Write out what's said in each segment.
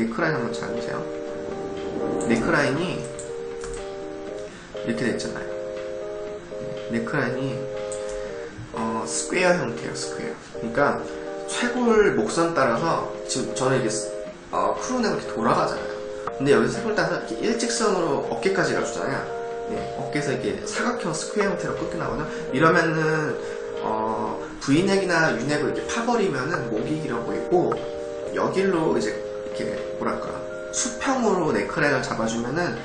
네크라인 한번 잘 보세요. 네크라인이 이렇게 됐잖아요. 네크라인이 어, 스퀘어 형태예요, 스퀘어. 그러니까 쇄골 목선 따라서 지금 저는 이게 어, 크루넥으로 이렇게 돌아가잖아요. 근데 여기서 쇄골 따라서 이렇게 일직선으로 어깨까지 가주잖아요. 네, 어깨에서 이렇게 사각형 스퀘어 형태로 꺾여 나오거든요. 이러면은 어, V넥이나 U넥을 이렇게 파버리면은 목이 길어 보이고 여길로 이제 이렇게 뭐랄까 수평으로 네크라인을 잡아주면은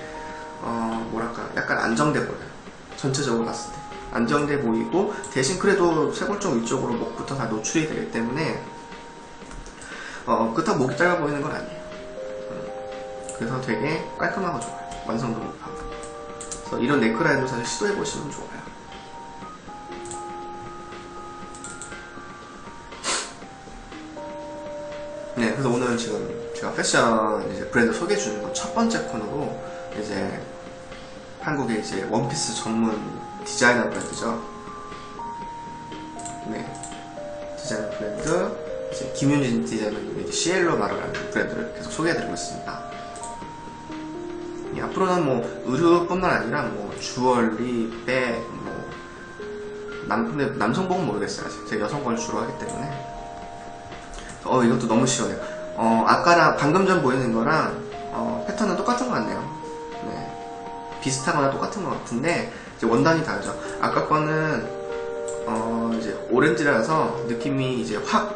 어, 뭐랄까 약간 안정돼 보여요. 전체적으로 봤을 때 안정돼 보이고 대신 그래도 쇄골쪽 위쪽으로 목부터 다 노출이 되기 때문에 어, 그렇다고 목이 짧아 보이는 건 아니에요. 음, 그래서 되게 깔끔하고 좋아요. 완성도 높아요. 그래서 이런 네크라인도 사실 시도해 보시면 좋아요. 네, 그래서 오늘 지금 제가 패션 이제 브랜드 소개해 주는 건 첫 번째 코너로 이제 한국의 이제 원피스 전문 디자이너 브랜드죠. 네, 디자이너 브랜드 이제 김윤진 디자이너님의 시엘로 마루라는 브랜드를 계속 소개해드리고 있습니다. 예, 앞으로는 뭐 의류뿐만 아니라 뭐 주얼리, 백, 뭐 남, 근데 남성복은 모르겠어요. 제가 여성복을 주로 하기 때문에. 어, 이것도 너무 시원해요. 어, 아까랑 방금 전 보이는 거랑 어, 패턴은 똑같은 것 같네요. 네. 비슷하거나 똑같은 것 같은데 이제 원단이 다르죠. 아까 거는 어, 이제 오렌지라서 느낌이 이제 확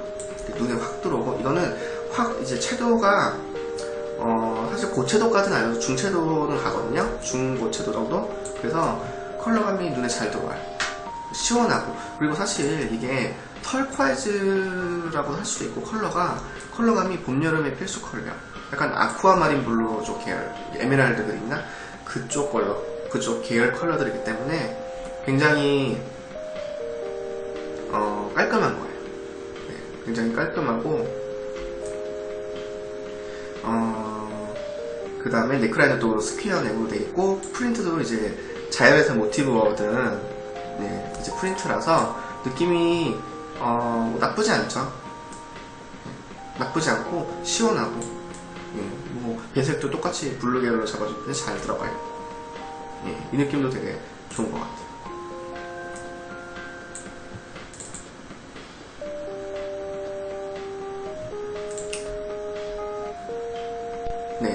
눈에 확 들어오고 이거는 확 이제 채도가 어, 사실 고채도까지는 아니어도 중채도는 가거든요. 중고채도 정도. 그래서 컬러감이 눈에 잘 들어와요. 시원하고 그리고 사실 이게 털콰이즈라고 할 수도 있고 컬러가 컬러감이 봄 여름의 필수 컬러야. 약간 아쿠아마린 블루 쪽 계열, 에메랄드 그린이나 그쪽 컬러, 그쪽 계열 컬러들이기 때문에 굉장히 어, 깔끔한 거예요. 네, 굉장히 깔끔하고 어, 그 다음에 네크라인은 또 스퀘어 넥으로 돼 있고 프린트도 이제 자연에서 모티브 얻은 네, 이제 프린트라서 느낌이 어, 나쁘지 않죠. 네, 나쁘지 않고 시원하고 예, 뭐 배색도 똑같이 블루 계열로 잡아주는데 잘 들어가요. 예, 이 느낌도 되게 좋은 것 같아요.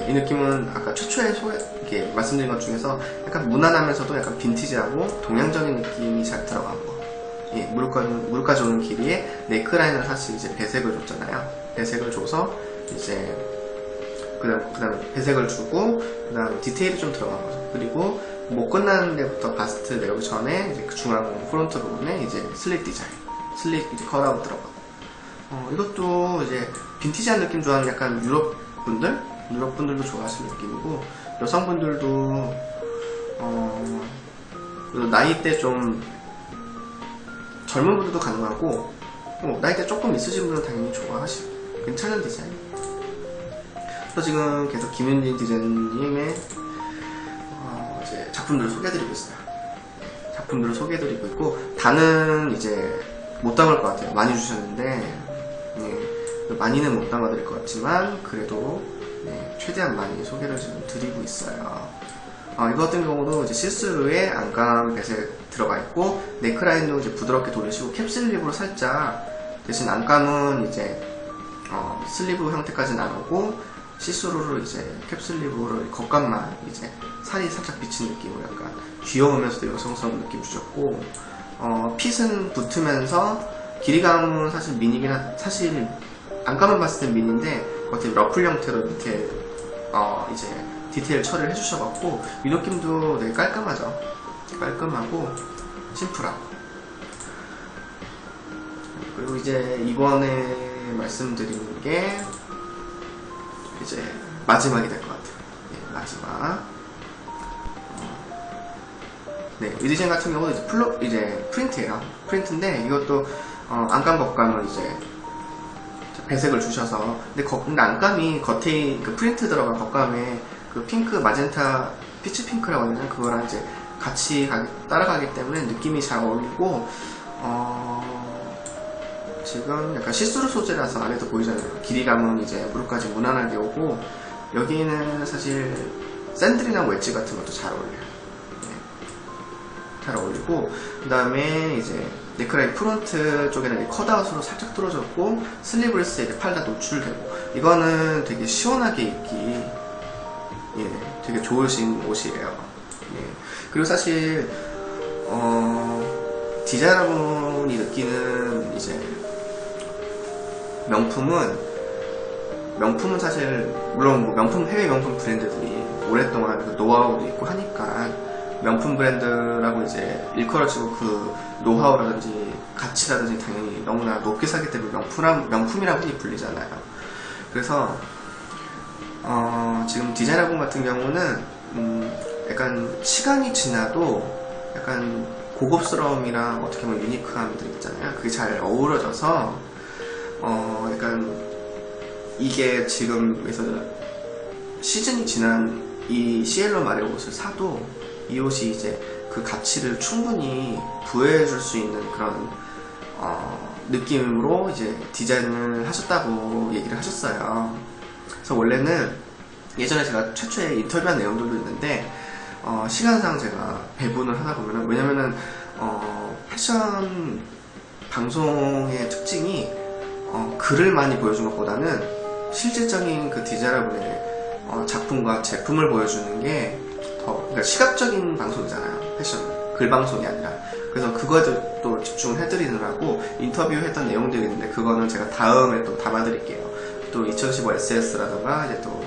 이 느낌은 아까 최초에 소개, 이렇게 말씀드린 것 중에서 약간 무난하면서도 약간 빈티지하고 동양적인 느낌이 잘 들어간 거. 예, 물가, 물가 좋은 길이에 네크라인을 사실 이제 배색을 줬잖아요. 배색을 줘서 이제 그 다음, 그 다음 배색을 주고 그 다음 디테일이 좀 들어간 거죠. 그리고 못 끝나는 데부터 바스트 내려오기 전에 이제 그 중앙 프론트 부분에 이제 슬릿 디자인, 슬릿 이제 컷아웃 들어가. 어, 이것도 이제 빈티지한 느낌 좋아하는 약간 유럽 분들, 유럽 분들도 좋아하시는 느낌이고 여성분들도 어, 그래도 나이대 좀 젊은 분들도 가능하고 어, 나이대 조금 있으신 분은 당연히 좋아하시고 괜찮은 디자인. 그래서 지금 계속 김윤진 디자인님의 어, 이제 작품들을 소개해드리고 있어요. 작품들을 소개해드리고 있고 다는 이제 못 담을 것 같아요. 많이 주셨는데 네, 많이는 못 담아드릴 것 같지만 그래도 네, 최대한 많이 소개를 지금 드리고 있어요. 어, 이거 같은 경우도 이제 시스루에 안감 배색 들어가 있고 네크라인도 이제 부드럽게 돌리시고 캡슬립으로 살짝 대신 안감은 이제 어, 슬리브 형태까지 나오고 시스루로 이제 캡슬립으로 겉감만 이제 살이 살짝 비친 느낌으로 약간 귀여우면서도 여성스러운 느낌 주셨고 어, 핏은 붙으면서 길이감은 사실 미니긴 한 사실 안감만 봤을 땐 미니인데 겉에 러플 형태로 밑에 어, 이제 디테일 처리를 해주셔갖고 이 느낌도 되게 깔끔하죠? 깔끔하고 심플하고. 그리고 이제 이번에 말씀드리는 게 이제 마지막이 될 것 같아요. 예, 마지막. 네, 의디젠 같은 경우는 이제 플로, 이제 프린트예요. 프린트인데 이것도 어, 안감 겉감을 이제 배색을 주셔서 근데, 거, 안감이 겉에 그 프린트 들어간 겉감에 그 핑크 마젠타 피치 핑크라고 하잖아요. 그거랑 이제 같이 가기, 따라가기 때문에 느낌이 잘 어울리고 어, 지금 약간 시스루 소재라서 안에도 보이잖아요. 길이감은 이제 무릎까지 무난하게 오고 여기는 사실 샌들이나 웨지 같은 것도 잘 어울려요. 네. 잘 어울리고 그 다음에 이제 네크라인 프론트 쪽에는 이 컷아웃으로 살짝 뚫어졌고 슬리브레스에 이렇게 팔다 노출되고 이거는 되게 시원하게 입기 예, 되게 좋으신 옷이에요. 예. 그리고 사실 어, 디자이너분이 느끼는 이제 명품은 명품은 사실 물론 뭐 명품 해외 명품 브랜드들이 오랫동안 그 노하우도 있고 하니까 명품 브랜드라고 이제 일컬어지고 그 노하우라든지 가치라든지 당연히 너무나 높게 사기 때문에 명품 명품이라고 흔히 불리잖아요. 그래서 어, 지금 디자이너분 같은 경우는 음, 약간 시간이 지나도 약간 고급스러움이랑 어떻게 보면 유니크함들 있잖아요. 그게 잘 어우러져서 어, 약간 이게 지금 그래서 시즌이 지난 이 시엘러 마리오 옷을 사도 이 옷이 이제 그 가치를 충분히 부여해 줄 수 있는 그런 어, 느낌으로 이제 디자인을 하셨다고 얘기를 하셨어요. 그래서 원래는 예전에 제가 최초에 인터뷰한 내용들도 있는데 어, 시간상 제가 배분을 하다 보면은 왜냐면은 어, 패션 방송의 특징이 어, 글을 많이 보여준 것보다는 실질적인 그 디자이너분의 어, 작품과 제품을 보여주는 게 더, 그러니까 시각적인 방송이잖아요. 패션. 글 방송이 아니라. 그래서 그거에 또 집중을 해드리느라고 인터뷰했던 내용들이 있는데 그거는 제가 다음에 또 담아드릴게요. 또 2015 SS라던가 이제 또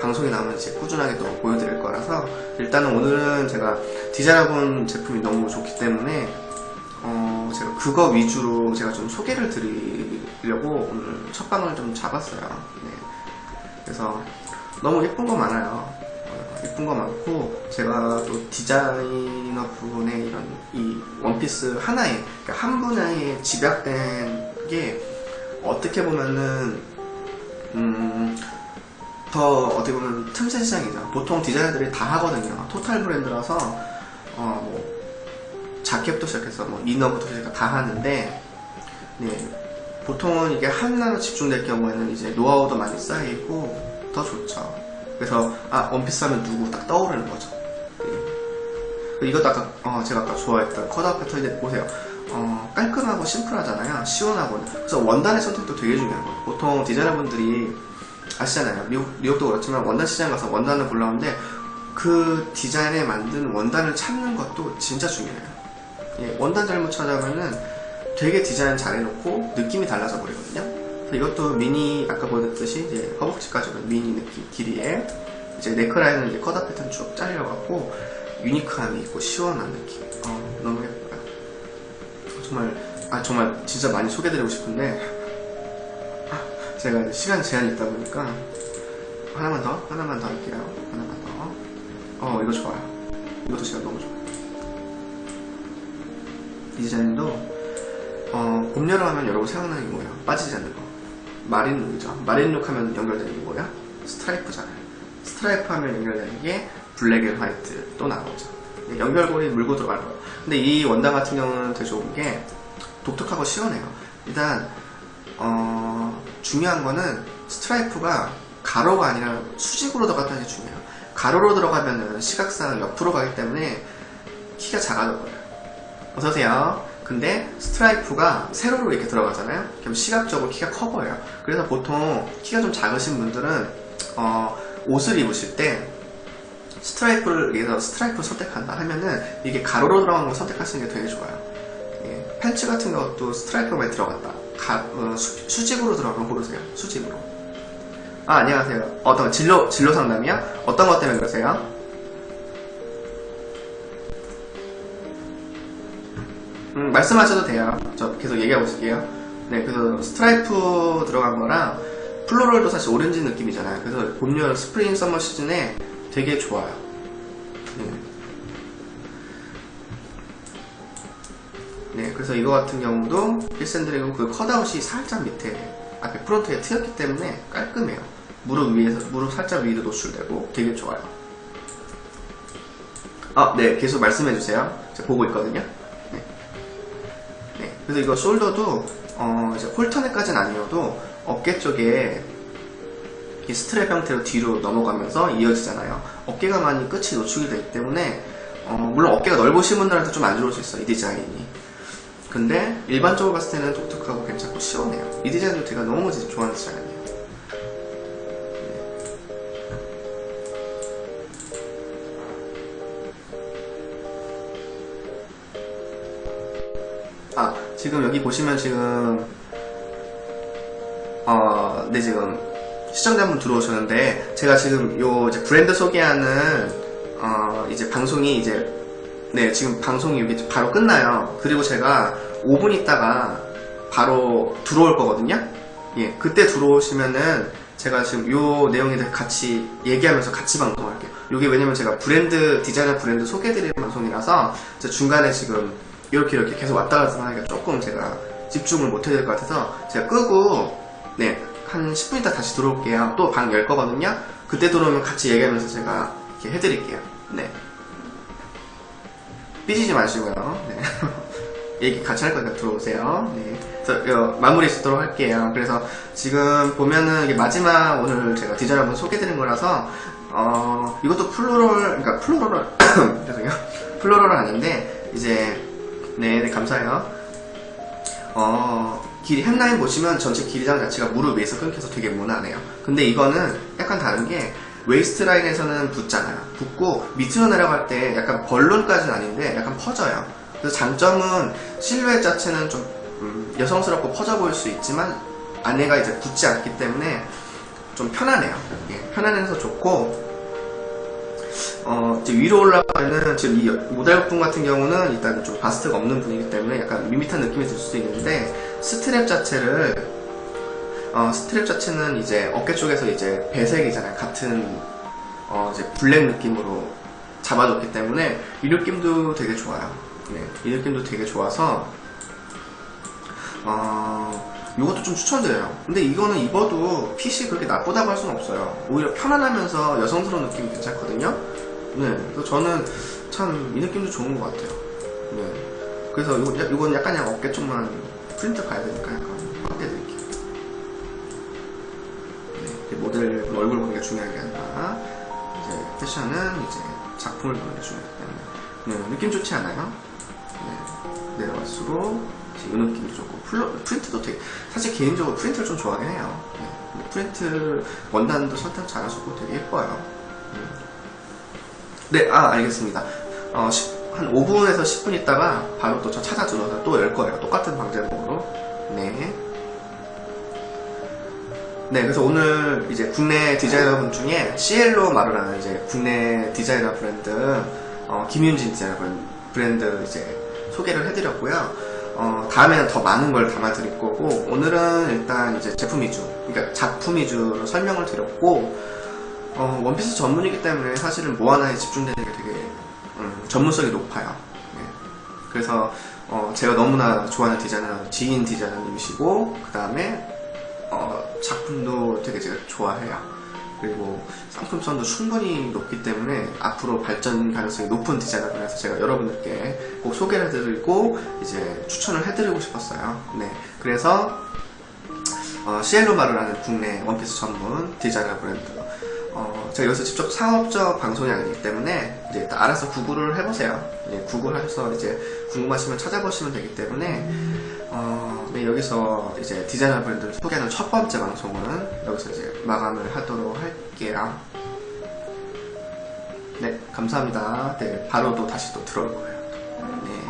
방송에 나오면 이제 꾸준하게 또 보여드릴 거라서 일단은 오늘은 제가 디자이너분 제품이 너무 좋기 때문에 어, 제가 그거 위주로 제가 좀 소개를 드리려고 오늘 첫 방을 좀 잡았어요. 네. 그래서 너무 예쁜 거 많아요. 어, 예쁜 거 많고 제가 또 디자이너 부분에 이런 이 원피스 하나에 그러니까 한 분야에 집약된 게 어떻게 보면은 음, 더 어떻게 보면 틈새 시장이죠. 보통 디자이너들이 다 하거든요. 토탈 브랜드라서 어, 뭐 자켓부터 시작해서 뭐 이너부터 시작해서 다 하는데 네, 보통은 이게 하나로 집중될 경우에는 이제 노하우도 많이 쌓이고 더 좋죠. 그래서 아 원피스 하면 누구 딱 떠오르는 거죠. 네. 이것도 아까 어, 제가 아까 좋아했던 컷아웃 패턴인데 보세요. 어, 깔끔하고 심플하잖아요. 시원하고 그래서 원단의 선택도 되게 중요한 거예요. 보통 디자이너분들이 아시잖아요. 미국, 미국도 그렇지만 원단 시장 가서 원단을 골라오는데 그 디자인에 만든 원단을 찾는 것도 진짜 중요해요. 예, 원단 잘못 찾아가면은 되게 디자인 잘 해놓고 느낌이 달라져 버리거든요. 이것도 미니 아까 보였듯이 이제 허벅지까지 오는 미니 느낌 길이에 이제 네크라인은 이제 커다 패턴 쭉 잘려갖고 유니크함이 있고 시원한 느낌. 어, 너무 예뻐요. 정말 아 정말 진짜 많이 소개드리고 싶은데 제가 이제 시간 제한이 있다 보니까 하나만 더 하나만 더 할게요. 하나만 더. 어 이거 좋아요. 이것도 제가 너무 좋아요. 이 디자인도 어, 봄, 여름 하면 여러분 생각나는 게 뭐예요? 빠지지 않는 거. 마린룩이죠. 마린룩 하면 연결되는 게 뭐야? 스트라이프잖아요. 스트라이프 하면 연결되는 게 블랙 앤 화이트 또 나오죠. 연결고리 물고 들어갈 거예요. 근데 이 원단 같은 경우는 되게 좋은 게 독특하고 시원해요. 일단 어, 중요한 거는 스트라이프가 가로가 아니라 수직으로 들어갔다는 게 중요해요. 가로로 들어가면은 시각상 옆으로 가기 때문에 키가 작아져 버려요. 어서오세요. 근데 스트라이프가 세로로 이렇게 들어가잖아요. 그럼 시각적으로 키가 커 보여요. 그래서 보통 키가 좀 작으신 분들은 어, 옷을 입으실 때 스트라이프를 예를 스트라이프 선택한다 하면은 이게 가로로 들어간 거 선택하시는 게 되게 좋아요. 예, 팬츠 같은 것도 스트라이프가 많이 들어갔다. 가, 어, 수, 수직으로 들어가면 고르세요. 수직으로. 아 안녕하세요. 어떤 진로 진로 상담이야? 어떤 것 때문에 그러세요? 음, 말씀하셔도 돼요. 저 계속 얘기하고 있을게요. 네, 그래서 스트라이프 들어간 거랑 플로럴도 사실 오렌지 느낌이잖아요. 그래서 봄, 여름, 스프링, 서머 시즌에 되게 좋아요. 네. 네, 그래서 이거 같은 경우도 필샌드리고 그 컷아웃이 살짝 밑에 앞에 프론트에 트였기 때문에 깔끔해요. 무릎 위에서 무릎 살짝 위로 노출되고 되게 좋아요. 아, 네, 계속 말씀해 주세요. 제가 보고 있거든요. 그래서 이거 숄더도 어, 이제 홀터넥까지는 아니어도 어깨 쪽에 이 스트랩 형태로 뒤로 넘어가면서 이어지잖아요. 어깨가 많이 끝이 노출이 되기 때문에 어, 물론 어깨가 넓으신 분들한테 좀 안 좋을 수 있어요. 이 디자인이. 근데 일반적으로 봤을 때는 독특하고 괜찮고 시원해요. 이 디자인도 제가 너무 좋아하는 디자인이에요. 지금 여기 보시면 지금, 어, 네, 지금 시청자분 들어오셨는데, 제가 지금 요 이제 브랜드 소개하는, 어, 이제 방송이 이제, 네, 지금 방송이 여기 바로 끝나요. 그리고 제가 5분 있다가 바로 들어올 거거든요. 예, 그때 들어오시면은 제가 지금 요 내용에 대해 같이 얘기하면서 같이 방송할게요. 요게 왜냐면 제가 브랜드, 디자이너 브랜드 소개드리는 방송이라서 중간에 지금 이렇게 이렇게 계속 왔다 갔다 하니까 조금 제가 집중을 못 해야 될 것 같아서 제가 끄고 네, 한 10분 있다 다시 들어올게요. 또 방 열 거거든요. 그때 들어오면 같이 얘기하면서 제가 이렇게 해드릴게요. 네. 삐지지 마시고요. 네. 얘기 같이 할 거니까 들어오세요. 네. 그래서 이거 마무리 짓도록 할게요. 그래서 지금 보면은 이게 마지막 오늘 제가 디자인 한번 소개드린 거라서 어 이것도 플로럴 그러니까 플로럴 죄송해요. 플로럴은 아닌데 이제 네, 네 감사해요. 어 길이 햄라인 보시면 전체 길이장 자체가 무릎 위에서 끊겨서 되게 무난해요. 근데 이거는 약간 다른 게 웨이스트 라인에서는 붙잖아요. 붙고 밑으로 내려갈 때 약간 벌룬까지는 아닌데 약간 퍼져요. 그래서 장점은 실루엣 자체는 좀 음, 여성스럽고 퍼져 보일 수 있지만 안에가 이제 붙지 않기 때문에 좀 편하네요. 예, 편안해서 좋고 어, 위로 올라가면은 지금 이분 같은 경우는 일단 좀 바스트가 없는 분이기 때문에 약간 밋밋한 느낌이 들 수도 있는데 스트랩 자체를 어, 스트랩 자체는 이제 어깨 쪽에서 이제 배색이잖아요. 같은 어, 이제 블랙 느낌으로 잡아줬기 때문에 이 느낌도 되게 좋아요. 네, 이 느낌도 되게 좋아서 어, 이것도 좀 추천드려요. 근데 이거는 입어도 핏이 그렇게 나쁘다고 할 수는 없어요. 오히려 편안하면서 여성스러운 느낌이 괜찮거든요. 네, 그래서 저는 참 이 느낌도 좋은 것 같아요. 네, 그래서 이거, 이건 약간 그냥 어깨 쪽만 프린트 가야 되니까 약간 확대해드릴게요. 네, 모델 얼굴 보는 게 중요한 게 아니라 이제 패션은 이제 작품을 보는 게 중요하기 때문에 네, 느낌 좋지 않아요? 네, 내려갈수록 이 느낌도 좋고 플로, 프린트도 되게 사실 개인적으로 프린트를 좀 좋아하긴 해요. 네, 프린트 원단도 선택 잘하시고 되게 예뻐요. 음. 네, 아 알겠습니다. 어, 10, 한 5분에서 10분 있다가 바로 또 저 찾아 들어서 또 열 거예요. 똑같은 방제목으로. 네. 네, 그래서 오늘 이제 국내 디자이너분 중에 시엘로 마루라는 이제 국내 디자이너 브랜드 어, 김윤진 디자이너 브랜드 이제 소개를 해드렸고요. 어, 다음에는 더 많은 걸 담아드릴 거고 오늘은 일단 이제 제품 위주, 그러니까 작품 위주로 설명을 드렸고 어, 원피스 전문이기 때문에 사실은 뭐 하나에 집중되는 게 되게 음, 전문성이 높아요. 네. 그래서 어, 제가 너무나 좋아하는 디자이너 지인 디자이너님이시고 그 다음에 어, 작품도 되게 제가 좋아해요. 그리고 상품성도 충분히 높기 때문에 앞으로 발전 가능성이 높은 디자이너라서 제가 여러분들께 꼭 소개를 해드리고 이제 추천을 해드리고 싶었어요. 네, 그래서 어, 시엘로마르라는 국내 원피스 전문 디자이너 브랜드 어, 제가 여기서 직접 사업적 방송이 아니기 때문에 이제 일단 알아서 구글을 해보세요. 예, 구글해서 이제 궁금하시면 찾아보시면 되기 때문에 어, 네, 여기서 이제 디자이너 브랜드를 소개하는 첫 번째 방송은 여기서 이제 마감을 하도록 할게요. 네, 감사합니다. 네, 바로 또 다시 또 들어올 거예요. 네.